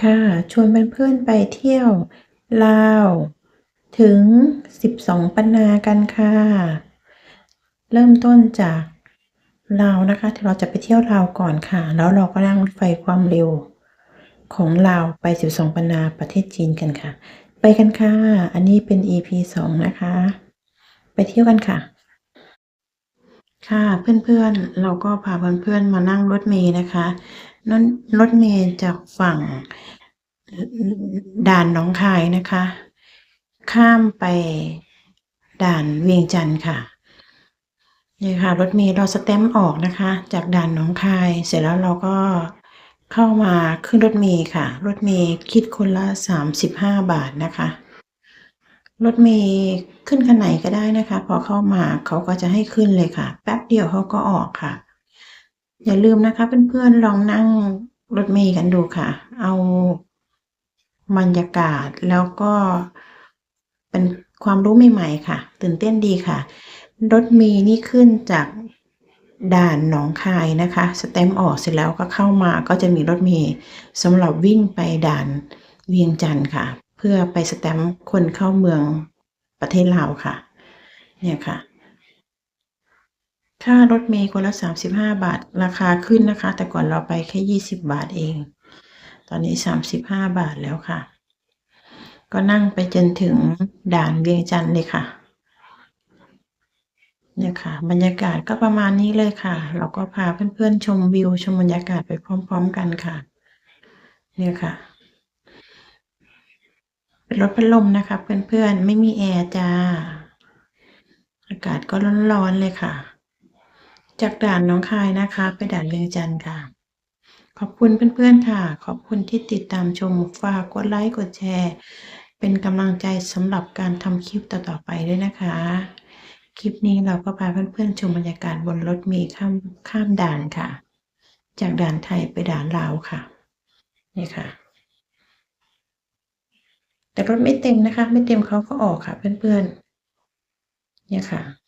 ค่ะ ชวนเพื่อนๆไปเที่ยวลาว ถึง 12 ปันนากันค่ะ เริ่มต้นจากลาวนะคะเราจะไปเที่ยวลาวก่อนค่ะ แล้วเราก็นั่งรถไฟความเร็ว ของลาวไป 12 ปันนาประเทศจีนกันค่ะ ไปกันค่ะ อันนี้เป็น EP 2 นะคะ ไปเที่ยวกันค่ะ ค่ะเพื่อนๆ เราก็พาเพื่อนๆ มานั่งรถเมล์นะคะนั่นรถเมล์จากฝั่งด่านหนองคายนะคะ ข้ามไปด่านเวียงจันทร์ค่ะนี่ค่ะรถเมล์เราสแตมป์ออกนะคะ จากด่านหนองคายเสร็จแล้วเราก็เข้ามาขึ้นรถเมล์ค่ะ รถเมล์คิดคนละ 35 บาทนะคะ รถเมล์ขึ้นคันไหนก็ได้นะคะ พอเข้ามาเขาก็จะให้ขึ้นเลยค่ะ แป๊บเดียวเขาก็ออกค่ะ อย่าลืมนะคะเพื่อนๆลองนั่งรถเมล์กันดูค่ะ เอาบรรยากาศแล้วก็เป็นความรู้ใหม่ๆค่ะ ตื่นเต้นดีค่ะ รถเมล์นี่ขึ้นจากด่านหนองคายนะคะสแตมออกเสร็จแล้วก็เข้ามาก็จะมีรถเมล์สำหรับวิ่งไปด่านเวียงจันทร์ค่ะ พื่อไปสแตมป์คนเข้าเมืองประเทศลาวค่ะ เนี่ยค่ะ ค่ารถเมล์คนละ 35 บาท ราคาขึ้นนะคะ แต่ก่อนเราไปแค่ 20 บาทเอง ตอนนี้ 35 บาทแล้วค่ะ ก็นั่งไปจนถึงด่านเวียงจันทร์เลยค่ะ เนี่ยค่ะ บรรยากาศก็ประมาณนี้เลยค่ะ เราก็พาเพื่อนๆชมวิวชมบรรยากาศไปพร้อม ๆ กันค่ะ เนี่ยค่ะ เป็นรถพัดลมนะคะ เพื่อนๆ ไม่มีแอร์จ้า อากาศก็ร้อนๆเลยค่ะ จากด่านน้องคายนะคะ ไปด่านเวียงจันทร์ค่ะ ขอบคุณเพื่อนๆค่ะ ขอบคุณที่ติดตามชมฝากกดไลค์กดแชร์ เป็นกำลังใจสำหรับการทำคลิปต่อๆไปด้วยนะคะ คลิปนี้เราก็พาเพื่อนๆชมบรรยากาศบนรถเมล์ข้ามข้ามด่านค่ะ จากด่านไทยไปด่านลาวค่ะ นี่ค่ะ แต่รถไม่เต็มนะคะ ไม่เต็มเขาก็ออกค่ะ เพื่อนๆ เนี่ยค่ะ